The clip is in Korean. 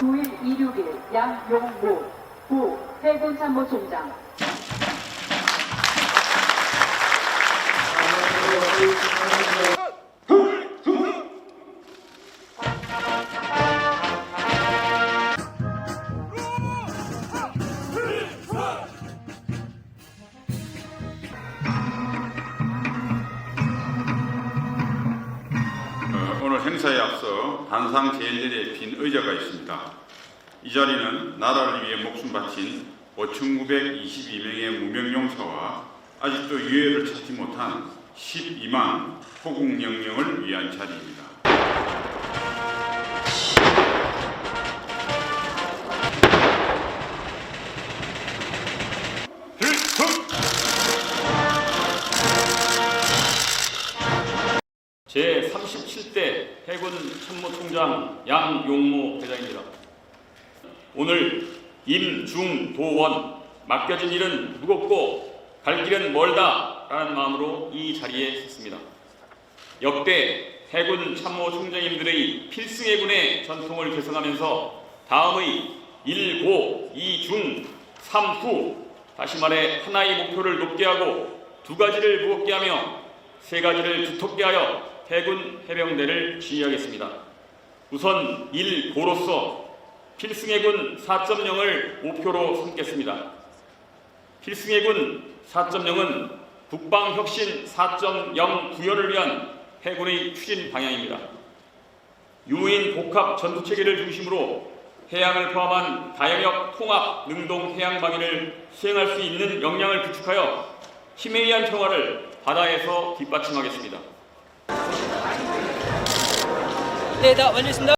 9.1261 양용모 구 해군참모총장. 아, 행사에 앞서 단상 제일절에 빈 의자가 있습니다. 이 자리는 나라를 위해 목숨 바친 5,922명의 무명용사와 아직도 유해를 찾지 못한 12만 호국영령을 위한 자리입니다. 제37대 해군 참모총장 양용모 대장입니다. 오늘 임중도원 맡겨진 일은 무겁고 갈 길은 멀다 라는 마음으로 이 자리에 섰습니다. 역대 해군 참모총장님들의 필승해군의 전통을 계승하면서 다음의 1고, 2중, 3후 다시 말해 하나의 목표를 높게 하고 두 가지를 무겁게 하며 세 가지를 두텁게 하여 해군 해병대를 지휘하겠습니다. 우선 1고로서 필승해군 4.0을 목표로 삼겠습니다. 필승해군 4.0은 국방혁신 4.0 구현을 위한 해군의 추진 방향입니다. 유인 복합 전투체계를 중심으로 해양을 포함한 다영역 통합 능동 해양 방위를 수행할 수 있는 역량을 구축하여 힘에 의한 평화를 바다에서 뒷받침하겠습니다. 네, 다 완료했습니다.